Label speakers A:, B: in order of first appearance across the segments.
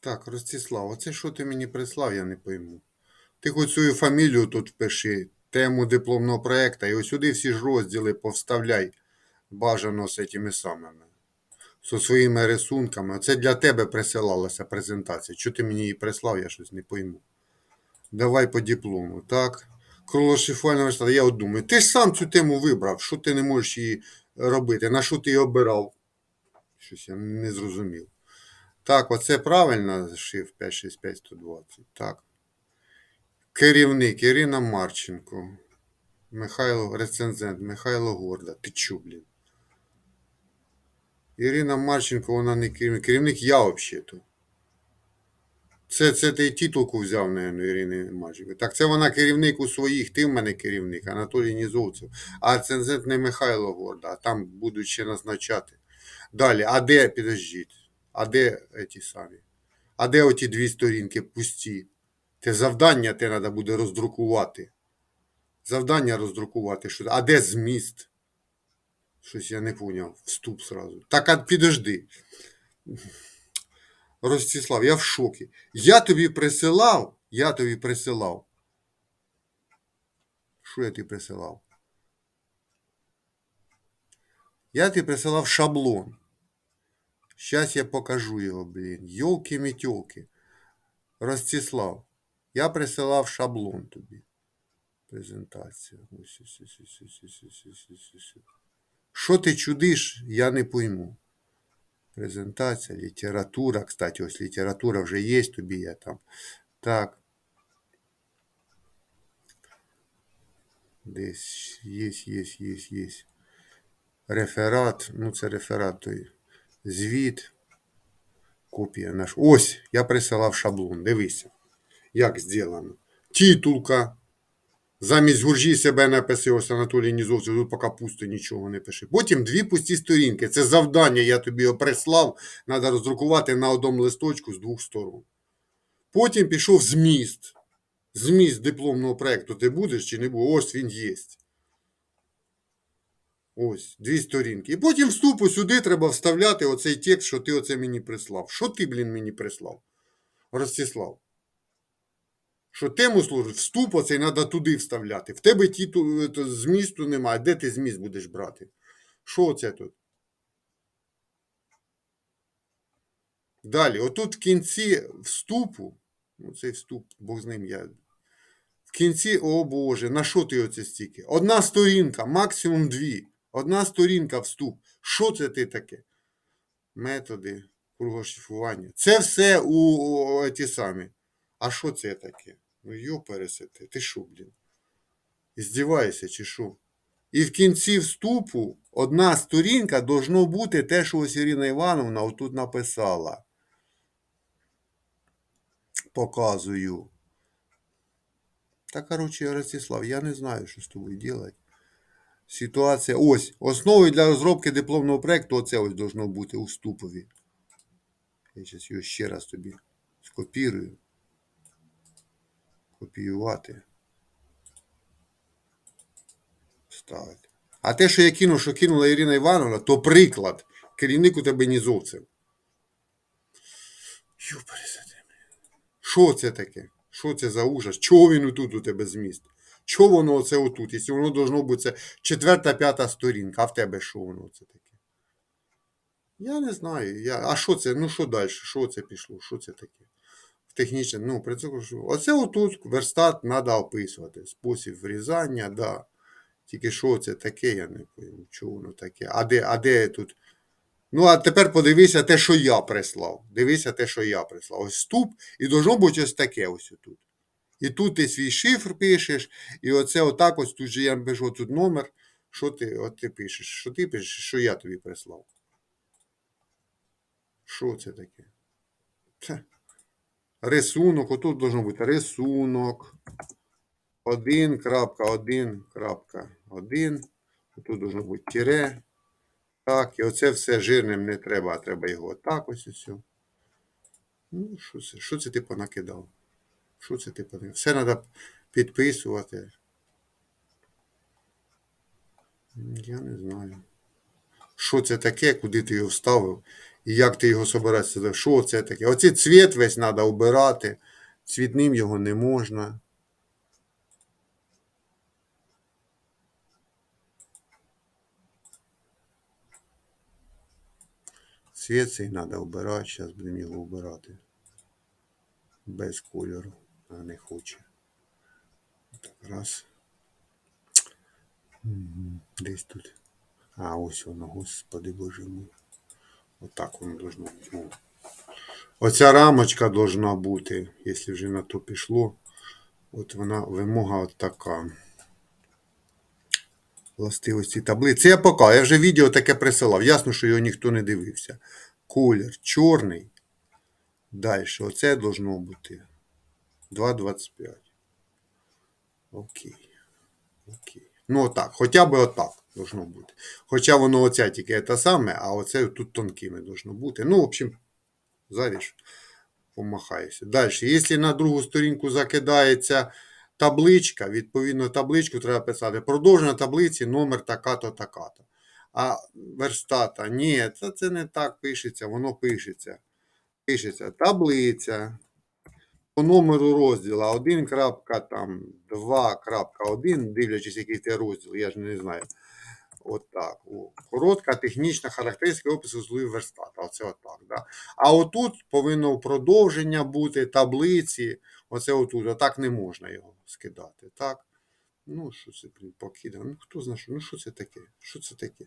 A: Так, Ростислав, оце що ти мені прислав, я не пойму. Ти хоч свою фамілію тут впиши, тему дипломного проєкту, і ось сюди всі ж розділи повставляй бажано з цими самими. Зі своїми рисунками. Оце для тебе присилалася презентація. Чого ти мені її прислав, я щось не пойму. Давай по диплому, так? Кролошифального верстата. Я от думаю, ти ж сам цю тему вибрав, що ти не можеш її робити, на що ти її обирав? Щось я не зрозумів. Так, оце правильно шиф 565-120. Так. Керівник Ірина Марченко. Михайло, рецензент Михайло Горда. Ти чу, блін? Ірина Марченко, вона не керівник. Керівник я взагалі-то. Це, це ти титулку взяв, наверное, Ірини Марченко. Так, це вона керівник у своїх, ти в мене керівник, Анатолій Нізовцев. А рецензент не Михайло Горда, а там будуть ще назначати. Далі, а де, підождіть, а де ті самі? А де оті дві сторінки пусті? Те завдання те треба буде роздрукувати. Завдання роздрукувати. Що... А де зміст? Щось я не поняв. Вступ сразу. Так, а підожди. Ростислав, я в шокі. Я тобі присилав, я тобі присилав. Що я тобі присилав? Я тобі присилав шаблон. Сейчас я покажу его, блин. Йолки-метьолки. Ростислав, я присилав шаблон тобі. Презентація. Що ти чудиш, я не пойму. Презентація, література. Кстати, ось література вже є тобі я там. Так. Десь є, є, є, є. Реферат. Ну, це реферат той. Звіт. Копія наш. Ось, я присилав шаблон. Дивися, як зроблено. Титулка. Замість гуржі себе написи, ось Анатолій Нізовцев, тут поки пусто нічого не пише. Потім дві пусті сторінки. Це завдання, я тобі його прислав. Треба роздрукувати на одному листочку з двох сторон. Потім пішов зміст. Зміст дипломного проєкту. Ти будеш чи не будеш? Ось він є. Ось, дві сторінки. І потім вступу сюди треба вставляти оцей текст, що ти оце мені прислав. Що ти, блін, мені прислав? Ростислав. Що тему служить, вступ оцей треба туди вставляти. В тебе титу, то, змісту немає. Де ти зміст будеш брати? Що це тут? Далі, отут в кінці вступу, ну вступ, Бог з ним я. В кінці, о Боже, на що ти оце стільки? Одна сторінка, максимум дві. Одна сторінка вступ. Що це ти таке? Методи кругошифрування. Це все у, у, у ті самі. А що це таке? Ну йо пересити. Ти що, блін? Здіваєшся чи що? І в кінці вступу одна сторінка должно бути те, що ось Ірина Івановна отут написала. Показую. Та, коротше, Ростислав, я не знаю, що з тобою робити. Ситуація. Ось. Основою для розробки дипломного проєкту оце ось должно бути у вступові. Я зараз його ще раз тобі скопірую. Копіювати. Вставити. А те, що я кинув, що кинула Ірина Івановна, то приклад. Керівник у тебе. Юпересете. Що це таке? Що це за ужас? Чого він отут у тебе зміст? Чого воно оце отут? Якщо воно должно бути це четверта, п'ята сторінка, а в тебе що воно це таке? Я не знаю. Я... А що це? Ну що далі? Що це пішло? Що це таке? В технічне, ну, при цьому, що... Оце отут верстат треба описувати. Спосіб врізання, да. Тільки що це таке, я не пойму, чого воно таке. А де, а де тут? Ну, а тепер подивися те, що я прислав. Дивися те, що я прислав. Ось ступ, і должно бути ось таке ось тут. І тут ти свій шифр пишеш, і оце отак ось тут же я пишу тут номер. Що ти от ти пишеш? Що ти пишеш, що я тобі прислав? Що це таке? Це. Рисунок, отут должно бути рисунок. 1.1.1. Тут должно бути тире. Так, і оце все жирним не треба, а треба його так ось і все. Ну, що це? Що це ти понакидав? Що це ти понакидав? Все треба підписувати. Я не знаю. Що це таке, куди ти його вставив? І як ти його собираєшся? Що це таке? Оцей цвіт весь треба обирати. Цвітним його не можна. Цвіт цей треба обирати. Зараз будемо його обирати. Без кольору. А не хоче. Так, раз. Десь тут. А, ось воно, господи боже мій. Отак воно должно бути. Оця рамочка должна бути, якщо вже на то пішло. От вона вимога от така. Властивості таблиці. Я поки, я вже відео таке присилав. Ясно, що його ніхто не дивився. Колір чорний. Далі. Оце должно бути. 2,25. Окей. Окей. Ну отак. Хоча б отак должно бути. Хоча воно оця тільки те саме, а оце тут тонкими должно бути. Ну, в общем, заріж. Помахаюся. Далі. Якщо на другу сторінку закидається табличка, відповідно табличку треба писати. Продовження таблиці, номер така-то, така-то. А верстата, ні, це, це не так пишеться, воно пишеться. Пишеться таблиця. По номеру розділу 1.2.1, дивлячись, який це розділ, я ж не знаю. От так. О. Коротка технічна характеристика опису злої верстата. Оце отак. Да? А отут повинно продовження бути таблиці. Оце отут. Отак не можна його скидати. Так? Ну, що це, покидав? Ну, хто знає, що? Ну, що це таке? Що це таке?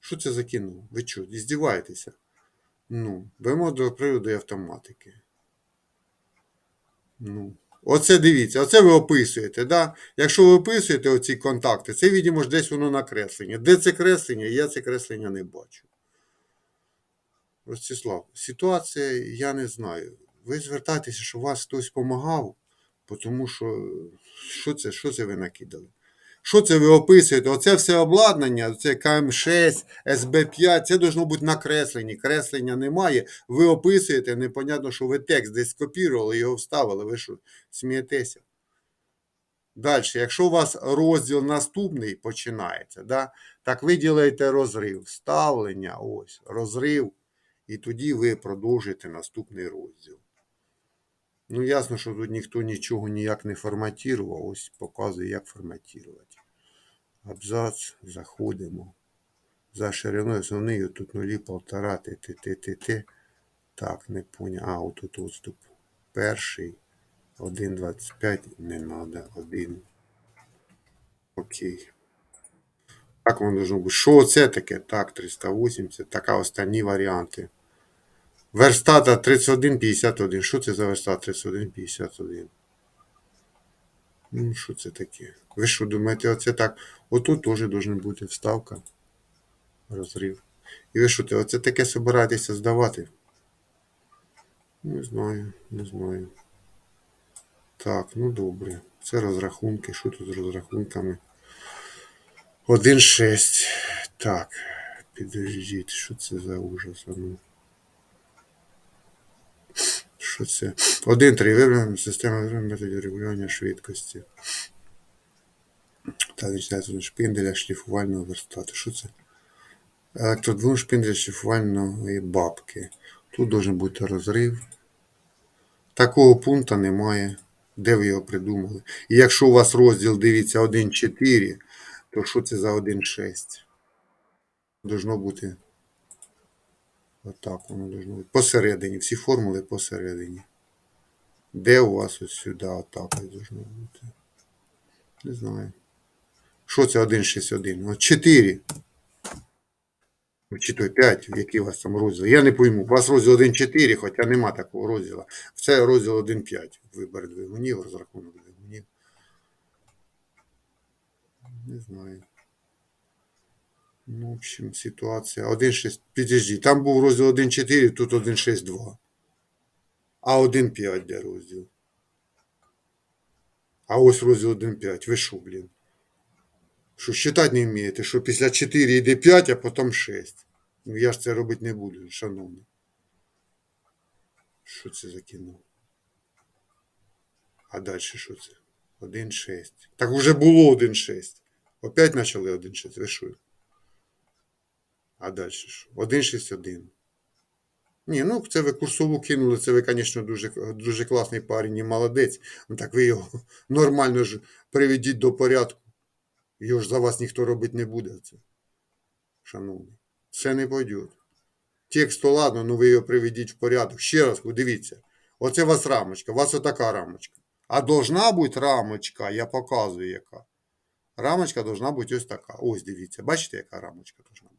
A: Що це за кіно? Ви що, здіваєтеся? Ну, беремо до приводу автоматики. Ну, оце дивіться, оце ви описуєте. Да? Якщо ви описуєте оці контакти, це, відомо, ж десь воно накреслення. Де це креслення? Я це креслення не бачу. Ростислав, ситуація, я не знаю. Ви звертайтеся, що вас хтось допомагав, тому що що це, що це ви накидали? Що це ви описуєте? Оце все обладнання, це КМ6, СБ5, це должно бути накреслені. Креслення немає. Ви описуєте, непонятно, що ви текст десь скопірували, його вставили. Ви що, смієтеся? Далі, якщо у вас розділ наступний починається, да, так ви розрив. Вставлення, ось, розрив. І тоді ви продовжуєте наступний розділ. Ну, ясно, що тут ніхто нічого ніяк не форматував. Ось показує, як форматувати. Абзац, заходимо. За шириною основною тут нулі полтора т, т, т, т, т. Так, не поняв. А, отут отступ. Перший. 1,25 не треба. Один. Окей. Так воно должно бути. Що це таке? Так, 380. Така останні варіанти. Верстата 31,51. Що це за верстат 31,51? Ну, що це таке? Ви що думаєте, оце так? Отут теж должна бути вставка. Розрив. І ви що оце таке собираєтеся здавати? Не знаю, не знаю. Так, ну добре. Це розрахунки. Що тут з розрахунками? 1,6. Так. Підождіть, що це за ужас? Ну. Що це? 1,3. Вибрана система методів регулювання швидкості. Та починається шпинделя шліфувального верстату. Що це? Електродвигун шпинделя шліфувальної бабки. Тут должен бути розрив. Такого пункту немає. Де ви його придумали? І якщо у вас розділ дивіться 1.4, то що це за 1.6? Должно бути. Отак воно должно бути. Посередині. Всі формули посередині. Де у вас ось сюди отак должно бути? Не знаю. Що це 1.6.1? От 4. Чи то 5, який у вас там розділ. Я не пойму. У вас розділ 1.4, хоча нема такого розділу. Це розділ 1.5. Вибір двигунів, розрахунок двигунів. Не знаю. Ну, в общем, ситуація. 1.6. Підожди, там був розділ 1.4, тут 1.6.2. А 1.5 де розділ? А ось розділ 1.5. Ви що, блін? Що считати не вмієте, що після 4 йде 5, а потім 6. Ну я ж це робити не буду, шановний. Що це за кіно? А далі що це? 1.6. Так вже було 1.6. Опять почали 1.6. Ви що? А далі що? 1.6.1. Ні, ну це ви курсову кинули, це ви, звісно, дуже, дуже класний парень і молодець. Ну так ви його нормально ж приведіть до порядку. Його ж за вас ніхто робити не буде. Це. Шановний. Це не пойде. Текст, то ладно, ну ви його приведіть в порядок. Ще раз, дивіться. Оце у вас рамочка, у вас отака рамочка. А должна бути рамочка, я показую яка. Рамочка должна бути ось така. Ось дивіться. Бачите, яка рамочка должна бути?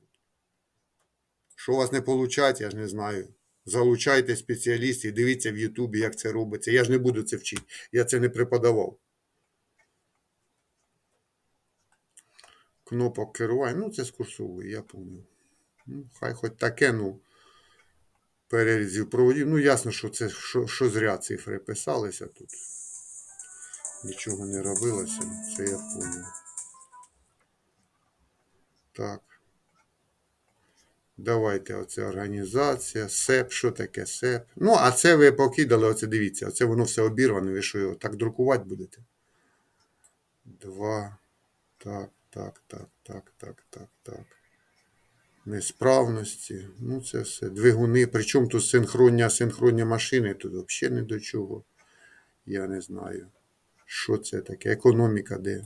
A: Що у вас не виходить, я ж не знаю. Залучайте спеціалістів, дивіться в Ютубі, як це робиться. Я ж не буду це вчити. Я це не преподавав. Кнопок керування. Ну, це з курсової, я пам'ятаю. Ну, хай хоч таке, ну. Перерізів проводів. Ну, ясно, що це що, що зря цифри писалися тут. Нічого не робилося. Це я понял. Так. Давайте оце організація, СЕП, що таке СЕП. Ну, а це ви покидали, оце дивіться, оце воно все обірване, ви що його так друкувати будете? Два. Так, так, так, так, так, так, так. Несправності. Ну, це все. Двигуни. Причому тут синхронні, асинхронні машини, тут взагалі не до чого. Я не знаю. Що це таке? Економіка де?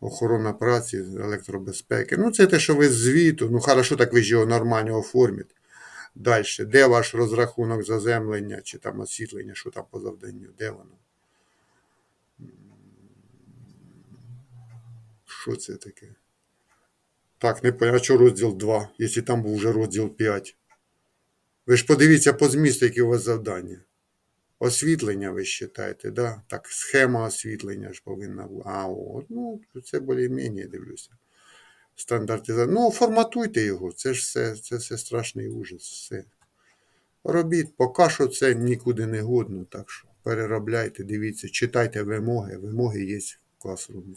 A: Охорона праці, електробезпеки. Ну, це те, що ви звіту. Ну, хорошо, так ви ж його нормально оформите. Далі. Де ваш розрахунок заземлення чи там освітлення, що там по завданню? Де воно? Що це таке? Так, не а що розділ 2, якщо там був вже розділ 5? Ви ж подивіться по змісту, які у вас завдання. Освітлення ви вважаєте, да? Так, схема освітлення ж повинна бути. А, от, ну, це більш-менш дивлюся. Стандартизація. Ну, форматуйте його, це ж все, це все страшний ужас. Все. Робіть, поки що це нікуди не годно, так що переробляйте, дивіться, читайте вимоги. Вимоги є в класрумі.